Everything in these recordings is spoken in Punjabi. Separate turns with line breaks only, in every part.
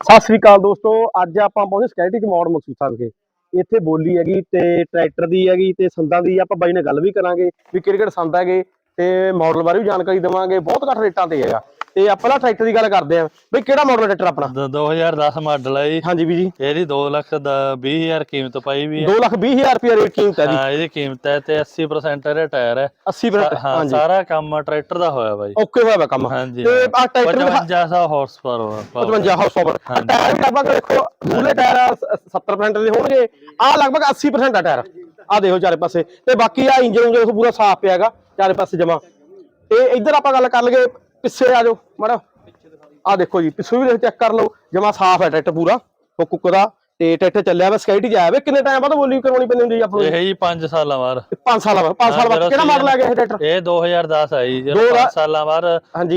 ਸਤਿ ਸ੍ਰੀ ਅਕਾਲ ਦੋਸਤੋ, ਅੱਜ ਆਪਾਂ ਪਹੁੰਚੇ ਸਕੈਟੀ ਚ ਮੋੜ ਮਕਸੂਦ ਵਿਖੇ। ਇੱਥੇ ਬੋਲੀ ਹੈਗੀ ਤੇ ਟਰੈਕਟਰ ਦੀ ਹੈਗੀ ਤੇ ਸੰਦਾਂ ਦੀ, ਆਪਾਂ ਬਾਈ ਨਾਲ ਗੱਲ ਵੀ ਕਰਾਂਗੇ ਵੀ ਕਿਹੜੇ ਕਿਹੜੇ ਸੰਦ ਹੈਗੇ ਤੇ ਮਾਡਲ ਬਾਰੇ ਵੀ ਜਾਣਕਾਰੀ ਦੇਵਾਂਗੇ। ਬਹੁਤ ਘੱਟ ਰੇਟਾਂ ਤੇ ਹੈਗਾ। ਤੇ ਆਪਾਂ ਪਹਿਲਾਂ ਟਰੈਕਟਰ ਦੀ ਗੱਲ ਕਰਦੇ ਆਂ ਬਈ ਕਿਹੜਾ ਮਾਡਲ ਟਰੈਕਟਰ ਆਪਣਾ?
ਦ- 2010 ਮਾਡਲ ਹੈ ਜੀ।
ਹਾਂਜੀ ਵੀ ਜੀ।
ਇਹਦੀ 2 ਲੱਖ ਦਾ 20000 ਕੀਮਤ ਪਾਈ ਵੀ ਹੈ
2 ਲੱਖ 20 ਹਜ਼ਾਰ ਰੁਪਏ ਰੇਟ ਕੀਮਤ ਹੈ ਜੀ।
ਹਾਂ ਇਹਦੀ ਕੀਮਤ ਹੈ ਤੇ 80% ਇਹਦੇ ਟਾਇਰ ਹੈ।
80%
ਹਾਂ ਸਾਰਾ ਕੰਮ ਟਰੈਕਟਰ ਦਾ ਹੋਇਆ ਬਾਈ।
ਓਕੇ ਹੋਇਆ ਕੰਮ।
ਹਾਂਜੀ
ਤੇ ਆ ਟਰੈਕਟਰ ਵੀ
5500 horse power
55 house power. Tyre ਵੀ ਲਗਭਗ ਦੇਖੋ ਮੂਲੇ ਟਾਇਰ ਆ, ਸ- 70% ਦੇ ਹੋਣਗੇ। ਆ ਲਗਭਗ 80% ਆ ਟਾਇਰ ਆ ਦੇਖੋ ਚਾਰੇ ਪਾਸੇ। ਤੇ ਬਾਕੀ ਆ ਇੰਜਨ ਉਂਜਨ ਪੂਰਾ ਸਾਫ਼ ਪਿਆਗਾ ਚਾਰੇ ਪਾਸੇ ਜਮਾ ਤੇ ਇੱਧਰ ਆਪਾਂ ਗੱਲ ਕਰ ਲਈਏ ਪਿੱਛੇ ਆ ਜਾਓ ਮਾੜਾ। ਆ ਦੇਖੋ ਜੀ ਪਿੱਛੇ ਵੀ ਚੈੱਕ ਕਰ ਲਓ ਜਮਾ ਸਾਫ਼ ਹੈ ਟਰੈਕਟਰ ਪੂਰਾ ਹੁੱਕ ਹੁੱਕ ਦਾ ਤੇ ਟਰੈਕਟਰ ਚੱਲਿਆ ਵਾ ਸਕਾਈਟੀ ਚ ਆਇਆ ਵੇ। ਕਿੰਨੇ ਟਾਈਮ ਬਾਅਦ ਬੋਲੀ ਕਰਵਾਉਣੀ ਪੈਂਦੀ ਹੁੰਦੀ ਜੀ ਆਪਾਂ
ਇਹ ਜੀ 5 ਸਾਲਾਂ ਬਾਅਦ।
5 ਸਾਲ ਬਾਅਦ 5 ਸਾਲ ਬਾਅਦ ਕਿਹੜਾ ਮਾਡਲ ਆ ਗਿਆ ਇਹ ਟਰੈਕਟਰ
ਇਹ 2010 ਆਈ
ਹਜ਼ਾਰ-
5 ਸਾਲਾਂ ਬਾਅਦ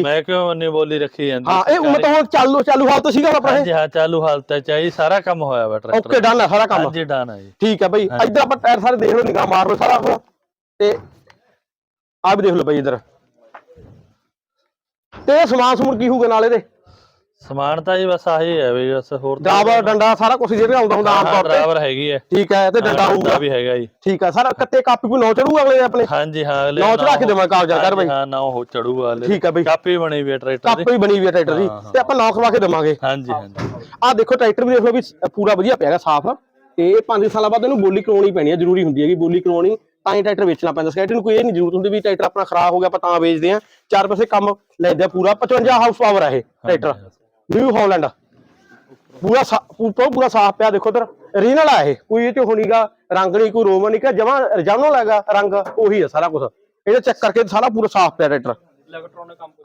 ਮੈਂ ਕਿਉਂ ਇੰਨੀ ਬੋਲੀ ਰੱਖੀ ਜਾਂਦੀ?
ਹਾਂ ਇਹ ਮਤਲਬ ਹੁਣ ਚਾਲੂ ਚਾਲੂ ਹਾਲਤ ਸੀਗਾ ਆਪਣਾ
ਹਾਂਜੀ ਹਾਂ ਚਾਲੂ ਹਾਲਤ ਹੈ ਚਾਹੀ ਸਾਰਾ ਕੰਮ ਹੋਇਆ ਵਾ ਟਰੈਕਟਰ।
ਓਕੇ ਡਨ ਹੈ ਸਾਰਾ ਕੰਮ।
ਹਾਂਜੀ ਡਨ ਹੈ ਜੀ।
ਠੀਕ ਹੈ ਬਈ ਇੱਧਰ ਆਪਾਂ ਟਾਇਰ ਸਾਰੇ ਦੇਖ ਲਓ ਨਿਗਾਹ ਮਾਰ ਲਓ ਸਾਰਾ ਤੇ ਆ ਵੀ ਦੇਖ ਲਓ ਬਈ ਇੱਧਰ। ਤੇ ਇਹ ਸਮਾਨ ਸਮੂਨ ਕੀ ਹੋਊਗਾ ਨਾਲ ਇਹਦੇ?
ਸਮਾਨ ਤਾਂ ਜੀ ਬਸ ਆਹੀ ਹੈ ਵੀ ਬਸ ਹੋਰ ਤਾਂ
ਡਰਾਈਵਰ ਡੰਡਾ ਸਾਰਾ ਕੁਝ ਜਿਹੜਾ ਆਉਂਦਾ ਹੁੰਦਾ ਆਮ ਤੌਰ ਤੇ।
ਡਰਾਈਵਰ ਹੈਗੀ ਹੈ।
ਠੀਕ ਹੈ ਤੇ ਡੰਡਾ ਹੋਊਗਾ।
ਵੀ ਹੈਗਾ ਜੀ।
ਠੀਕ ਹੈ ਸਾਰਾ ਕੱਤੇ ਕਾਪੀ ਕੋਈ ਨੌ ਚੜੂਗਾ ਅਗਲੇ ਆਪਣੇ?
ਹਾਂਜੀ ਹਾਂ ਅਗਲੇ
ਨੌ ਚੜਾ ਕੇ ਦੇਵਾਂ ਕਾਗਜ਼ਾਂ ਕਰ ਬਈ।
ਹਾਂ ਨਾ ਉਹ ਚੜੂਗਾ ਹਲੇ
ਠੀਕ ਹੈ ਬਈ।
ਕਾਪੀ ਬਣੀ ਵੀ ਹੈ ਟਰੈਕਟਰ ਦੀ।
ਕਾਪੀ ਬਣੀ ਹੈ ਟਰੈਕਟਰ ਦੀ ਤੇ ਆਪਾਂ ਨੌ ਖਵਾ ਕੇ ਦੇਵਾਂਗੇ।
ਹਾਂਜੀ ਹਾਂਜੀ।
ਆਹ ਦੇਖੋ ਟਰੈਕਟਰ ਵੀ ਦੇਖ ਲਓ ਵੀ ਪੂਰਾ ਵਧੀਆ ਪਿਆਗਾ ਸਾਫ਼। ਤੇ ਇਹ 5 ਸਾਲਾਂ ਬਾਅਦ ਇਹਨੂੰ ਬੋਲੀ ਕਰਾਉਣੀ ਪੈਣੀ ਹੈ ਜ਼ਰੂਰੀ ਹੁੰਦੀ ਹੈਗੀ ਬੋਲੀ ਕਰਾਉਣੀ ਤਾਂ ਹੀ ਟਰੈਕਟਰ ਵੇਚਣਾ ਪੈਂਦਾ ਸਕੈਟੀ ਨੂੰ ਕੋਈ ਇਹ ਨਹੀਂ ਜ਼ਰੂਰਤ ਹੁੰਦੀ ਵੀ ਟਰੈਕਟਰ ਆਪਣਾ ਖਰਾਬ ਹੋ ਗਿਆ ਆਪਾਂ ਤਾਂ ਵੇਚਦੇ ਆ ਚਾਰ ਪੈਸੇ ਕੰਮ ਲੈਂਦੇ ਆ ਪੂਰਾ। 55 ਹਾਊਸ ਪਾਵਰ ਹੈ ਇਹ ਟਰੈਕਟਰ। New Holland. ਪੂਰਾ ਪੂਰਾ ਪੂਰਾ ਸਾਫ਼ ਪਿਆ ਦੇਖੋ ਉਧਰ ਰੀਨਲ ਆ ਇਹ ਕੋਈ ਇਹ ਚ ਹੋਣੀਗਾ ਰੰਗ ਨਹੀਂ ਕੋਈ ਰੋਮਨ ਨਹੀਂ ਕਿ ਜਮਾ ਰਜਾਨੋ ਹੈਗਾ ਰੰਗ ਉਹੀ ਹੈ ਸਾਰਾ ਕੁਝ ਇਹਦੇ ਚੈੱਕ ਕਰਕੇ ਸਾਰਾ ਪੂਰਾ ਸਾਫ਼ ਪਿਆ ਟਰੈਕਟਰ।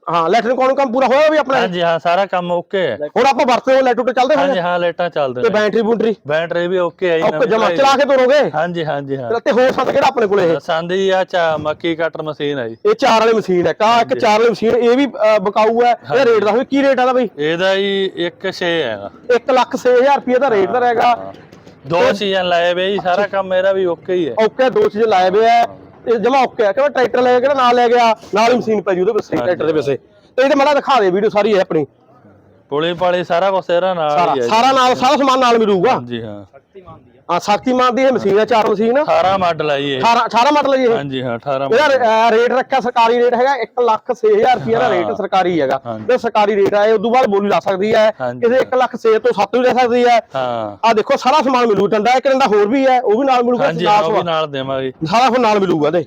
ਹਾਂ ਇਲੈਕਟ੍ਰੋਨਿਕ ਕੰਮ ਪੂਰਾ ਹੋਇਆ ਵੀ ਆਪਣਾ
ਹਾਂਜੀ ਹਾਂ ਸਾਰਾ ਕੰਮ ਓਕੇ। ਹੈ
ਹੁਣ ਆਪਾਂ ਵਰਤਦੇ ਹੋ ਲੈਟੋ ਤੇ ਚੱਲਦੇ
ਹਾਂਜੀ ਹਾਂ ਲਾਈਟਾਂ ਚੱਲਦੇ
ਤੇ ਬੈਟਰੀ ਬੂਟਰੀ?
ਬੈਟਰੀ ਵੀ ਓਕੇ ਹੈ ਜੀ
ਓਕੇ
ਨਵੀਂ
ਜਮਾ। ਚਲਾ ਕੇ ਤੋਰੋਗੇ?
ਹਾਂਜੀ ਹਾਂਜੀ ਹਾਂ।
ਤੇ ਹੋਰ ਸੰਦ ਕਿਹੜਾ ਆਪਣੇ ਕੋਲੇ ਇਹ?
ਸੰਦੀ ਆ ਚਾ ਮੱਕੀ ਕਟਰ ਮਸ਼ੀਨ ਹੈ ਜੀ।
ਇਹ ਚਾਰ ਵਾਲੀ ਮਸ਼ੀਨ ਹੈ ਕਾ ਇੱਕ ਚਾਰ ਵਾਲੀ ਮਸ਼ੀਨ ਇਹ ਵੀ ਬਕਾਊ ਹੈ। ਇਹਦਾ ਰੇਟ ਦੱਸੋ ਕੀ ਰੇਟ ਆਦਾ ਬਈ?
ਇਹਦਾ ਜੀ 1 6 ਹੈਗਾ
1 ਲੱਖ 6000 ਰੁਪਏ ਦਾ ਰੇਟ ਦਾ ਰਹੇਗਾ।
ਦੋ ਸੀਜ਼ਨ ਲਾਏ ਵੇ ਜੀ ਸਾਰਾ ਕੰਮ ਮੇਰਾ ਵੀ ਓਕੇ ਹੀ ਹੈ।
ਓਕੇ ਦੋ ਚੀਜ਼ ਲਾਏ ਵੇ ਹੈ। ਇਹ ਜਮਾ ਓਕੇ ਹੈ ਕਿਹੜਾ ਟਰੈਕਟਰ ਲੈ ਕੇ ਨਾਲ ਲੈ ਗਿਆ ਨਾਲ ਹੀ ਮਸ਼ੀਨ ਪੈ ਜੂ ਉਹਦੇ ਵਿੱਚ ਟਰੈਕਟਰ ਦੇ ਵਿੱਚ ਤੇ ਇਹਦੇ ਮਾੜਾ ਦਿਖਾ ਦੇ ਵੀਡੀਓ ਸਾਰੀ ਹੈ ਆਪਣੀ।
ਪੁਲੀ ਪਾਲੀ ਸਾਰਾ ਕੁਝ ਇਹਦਾ ਨਾਲ
ਸਾਰਾ
ਹੀ ਹੈ ਜੀ।
ਸਾਰਾ ਨਾਲ ਸਾਰਾ ਸਮਾਨ ਨਾਲ ਮਿਲੂਗਾ।
ਹਾਂਜੀ ਹਾਂ।
ਹਾਂ ਸ਼ਕਤੀਮਾਨ ਦੀ ਇਹ ਮਸ਼ੀਨ ਹੈ ਚਾਰ ਮਸ਼ੀਨ
18 ਮਾਡਲ ਹੈ ਜੀ ਇਹ।
18 18 ਮਾਡਲ ਜੀ ਇਹ।
ਹਾਂਜੀ ਹਾਂ 18
ਇਹਦਾ ਰੇਟ ਰੱਖਿਆ ਸਰਕਾਰੀ ਰੇਟ ਹੈਗਾ 1 ਲੱਖ 6000 ਰੁਪਏ ਦਾ ਰੇਟ ਸਰਕਾਰੀ ਹੈਗਾ। ਤੇ ਸਰਕਾਰੀ ਰੇਟ ਹੈ ਉਦੋਂ ਬਾਅਦ ਬੋਲੀ ਲਾ ਸਕਦੀ ਹੈ। ਕਿਸੇ 1 ਲੱਖ 6 ਤੋਂ 7 ਵੀ ਲੈ ਸਕਦੀ ਹੈ।
ਹਾਂ।
ਆ ਦੇਖੋ ਸਾਰਾ ਸਮਾਨ ਮਿਲੂ ਡੰਡਾ ਇੱਕ ਡੰਡਾ ਹੋਰ ਵੀ ਹੈ ਉਹ ਵੀ ਨਾਲ ਮਿਲੂਗਾ
ਹਾਂਜੀ ਹਾਂ ਉਹ ਵੀ ਨਾਲ ਦੇਵਾਂਗੇ।
ਸਾਰਾ ਫਿਰ ਨਾਲ ਮਿਲੂਗਾ ਇਹਦੇ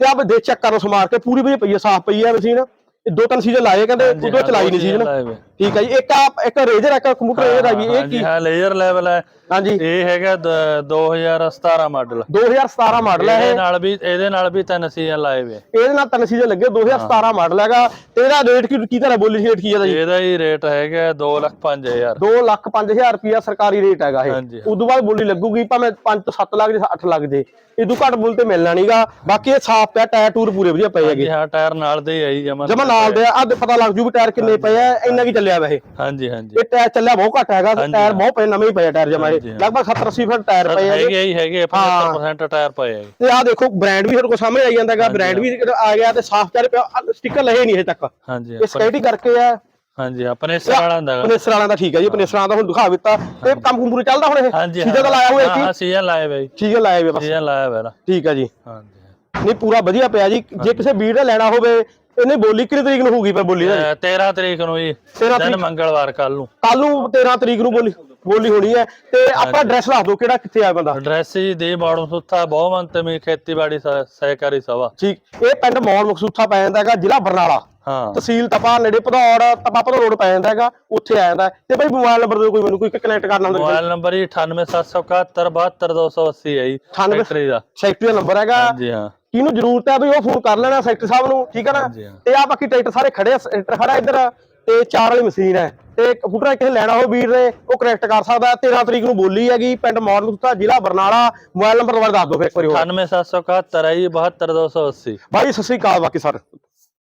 ਤੇ ਆ ਦੇ ਚੈੱਕ ਕਰੋ ਸਮਾਰ ਕੇ ਪੂਰੀ ਵਧੀਆ ਪਈ ਹੈ ਸਾਫ਼ ਪਈ ਹੈ ਮਸ਼ੀਨ। ਇਹ ਦੋ ਤਿੰਨ ਸੀਜ਼ਨ ਲਾਏ ਕਹਿੰਦੇ ਉਦੋਂ
ਹਾਂ,
ਚਲਾਈ
ਦੋ
ਨਹੀਂ ਸੀਜ਼ਨ।
ਵੇ।
ਠੀਕ ਹੈ ਜੀ ਇੱਕ ਆ ਇੱਕ ਰੇਜਰ ਇੱਕ ਕੰਪਿਊਟਰ ਰੇਜਰ ਆ ਵੀ ਇਹ ਕੀ?
ਹਾਂ ਲੇਜ਼ਰ ਲੈਵਲ ਹੈ।
ਹਾਂਜੀ।
ਇਹ ਹੈਗਾ ਦ- 2017 ਮਾਡਲ
2017 ਮਾਡਲ ਹੈ ਇਹ।
ਨਾਲ ਵੀ ਇਹਦੇ ਨਾਲ ਵੀ ਤਿੰਨ ਸੀਜ਼ਨ ਲਾਏ ਵੇ
ਇਹਦੇ ਨਾਲ ਤਿੰਨ ਸੀਜ਼ਨ ਲੱਗੇ 2017 ਮਾਡਲ ਹੈਗਾ। ਤੇ ਇਹਦਾ ਰੇਟ ਕੀ ਕੀ ਤਰ੍ਹਾਂ ਬੋਲੀ ਰੇਟ ਕੀ ਹੈ ਜੀ?
ਇਹਦਾ ਹੀ ਰੇਟ ਹੈਗਾ 2 ਲੱਖ 5000
2 ਲੱਖ 5000 ਰੁਪਿਆ ਸਰਕਾਰੀ ਰੇਟ ਹੈਗਾ ਇਹ। ਉਦੋਂ ਬਾਅਦ ਬੋਲੀ ਲੱਗੂਗੀ ਭਾਵੇਂ 5 ਤੋਂ 7 ਲੱਖ ਜੇ 8 ਲੱਖ ਜੇ। ਇਦੋਂ ਘੱਟ ਬੋਲ ਤੇ ਮਿਲਣਾ ਨਹੀਂਗਾ ਬਾਕੀ ਇਹ ਸਾਫ਼ ਪਿਆ ਟਾਇਰ ਟੂਰ ਪੂਰੇ ਵਧੀਆ ਪਏ ਹੈਗੇ।
ਹਾਂ ਟਾਇਰ ਨਾਲ ਦੇ ਆਈ ਜਮਾ
ਜਮਾ ਨਾਲ ਦੇ। ਆ ਪਤਾ ਲੱਗ ਜੂ ਵੀ ਟਾਇਰ ਕਿੰਨੇ ਪਏ ਆ ਇੰਨਾ ਕੀ ਚੱਲਿਆ ਵਾ ਇਹ
ਹਾਂਜੀ ਹਾਂਜੀ।
ਇਹ ਟਾਇਰ ਚੱਲਿਆ ਬਹੁਤ ਘੱਟ ਹੈਗਾ ਟਾਇਰ ਬਹੁਤ ਪਏ ਨਵੇਂ ਹੀ ਪਏ ਆ ਟਾਇਰ ਜਮਾ ਇਹ।
ਹਾਂਜੀ, ਹਾਂ।
ਲਗਭਗ 70 80 ਫੁੱਟ ਟਾਇਰ ਪਏ ਹੈਗੇ
ਹੈਗੇ ਹੀ। ਹੈਗੇ 75% ਟਾਇਰ ਪਏ ਹੈਗੇ।
ਤੇ ਆ ਦੇਖੋ ਬ੍ਰਾਂਡ ਵੀ ਤੁਹਾਡੇ ਕੋਲ ਸਾਹਮਣੇ ਆਈ ਜਾਂਦਾ ਹੈਗਾ ਬ੍ਰਾਂਡ ਵੀ ਆ ਗਿਆ ਤੇ ਸਾਫ਼ ਚੱਲ ਪਿਆ ਸਟicker ਲਏ ਨਹੀਂ ਹਜੇ ਤੱਕ।
ਹਾਂਜੀ
ਇਹ ਸਿਕਿਉਰਿਟੀ ਕਰਕੇ ਆ।
ਹਾਂਜੀ ਆਪਣੇ ਇਸ ਵਾਲਾ ਹੁੰਦਾ ਹੈਗਾ।
ਪਨੇਸਰ ਵਾਲਿਆਂ ਦਾ ਠੀਕ ਹੈ ਜੀ ਪਨੇਸਰ ਵਾਲਿਆਂ ਦਾ ਹੁਣ ਦਿਖਾ ਦਿੱਤਾ। ਤੇ ਕੰਮ ਕੁੰਪੂਰ ਚੱਲਦਾ ਹੁਣ ਇਹ?
ਹਾਂਜੀ
ਸੀਜ਼ਨ ਤਾਂ ਲਾਇਆ ਹੋਇਆ
ਹਾਂ
ਕੀ
ਹਾਂ ਸੀਜ਼ਨ
ਹੈ ਲਾਇਆ ਹੋਇਆ ਬਸ।
ਸੀਜ਼ਨ ਲਾਇਆ ਨਾ।
ਠੀਕ ਹੈ ਜੀ।
ਹਾਂਜੀ
ਨਹੀਂ ਪੂਰਾ ਵਧੀਆ ਪਿਆ ਜੀ। ਜੇ ਕਿਸੇ ਵੀਰ ਨੇ ਲੈਣਾ ਹੋਵੇ ਇਹਨੇ ਬੋਲੀ ਕਿੰਨੀ ਤਰੀਕ ਨੂੰ ਹੋਊਗੀ ਪਰ ਬੋਲੀ ਦਾ?
ਅਹ 13 ਤਰੀਕ ਨੂੰ ਜੀ
13
ਦਿਨ ਮੰਗਲਵਾਰ ਕੱਲ ਨੂੰ।
ਕੱਲ ਨੂੰ 13 ਤਰੀਕ ਨੂੰ ਬੋਲੀ ਬੋਲੀ ਹੋਣੀ ਹੈ। ਤੇ ਆਪਣਾ ਐਡਰੈਸ ਦੱਸ ਦਿਓ ਕਿਹੜਾ ਕਿੱਥੇ ਆ ਬੰਦਾ?
ਐਡਰੈਸ ਜੀ ਦੇ ਬਾੜੋਂ ਸੁੱਥਾ ਬਹੁਮੰਤ ਮੇ ਖੇਤੀਬਾੜੀ ਸਹ- ਸਹਿਕਾਰੀ ਸਭਾ।
ਠੀਕ। ਇਹ ਪਿੰਡ ਮੌੜ ਮਕਸੂਥਾ ਪੈ ਜਾਂਦਾ ਹੈਗਾ ਜ਼ਿਲ੍ਹਾ ਬਰਨਾਲਾ।
ਹਾਂ।
ਤਹਿਸੀਲ ਤਪਾ ਨੇੜੇ ਭਦੌੜ ਤਪਾ ਭਦੌੜ ਰੋਡ ਪੈ ਜਾਂਦਾ ਹੈਗਾ ਉੱਥੇ ਆ ਜਾਂਦਾ ਹੈ। ਤੇ ਬਈ ਮੋਬਾਈਲ ਨੰਬਰ ਦੇ ਕੋਈ ਮੈਨੂੰ ਕੋਈ ਕਨੈਕਟ ਕਰਨਾ ਹੁੰਦਾ
ਮੋਬਾਈਲ ਨੰਬਰ ਜੀ 9877172280 ਹੈ ਜੀ
98
ਫੈਕਟਰੀ ਦਾ।
ਸੈਕਟਰੀ ਦਾ ਨੰਬਰ ਹੈਗਾ।
ਹਾਂਜੀ ਹਾਂ।
ਕਿਹਨੂੰ ਜ਼ਰੂਰਤ ਹੈ ਵੀ ਉਹ ਫੋਨ ਕਰ ਲੈਣਾ ਸੈਕਟਰੀ ਸਾਹਿਬ ਨੂੰ ਠੀਕ ਹੈ ਨਾ। ਤੇ ਆ ਬਾਕੀ ਟਰੈਕਟਰ ਸਾਰੇ ਖੜੇ ਆ ਟਰੈਕਟਰ ਖੜਾ ਇੱਧਰ ਤੇ ਚਾਰ ਵਾਲੀ ਮਸ਼ੀਨ ਹੈ। ਤੇ ਕੰਪਿਊਟਰ ਕਿਸੇ ਲੈਣਾ ਹੋਵੇ ਵੀਰ ਨੇ ਉਹ ਕਨੈਕਟ ਕਰ ਸਕਦਾ ਹੈ। 13 ਤਰੀਕ ਨੂੰ ਬੋਲੀ ਹੈਗੀ ਪਿੰਡ ਮੌਰਨੁੱਤਾ ਜ਼ਿਲ੍ਹਾ ਬਰਨਾਲਾ ਮੋਬਾਈਲ ਨੰਬਰ ਦੁਬਾਰਾ ਦੱਸ ਦਿਓ ਫਿਰ ਇੱਕ ਵਾਰੀ ਹੋਰ।
987717 ਹੈ ਜੀ 72280
ਬਾਈ ਸਤਿ ਸ੍ਰੀ ਅਕਾਲ ਬਾਕੀ ਸਰ।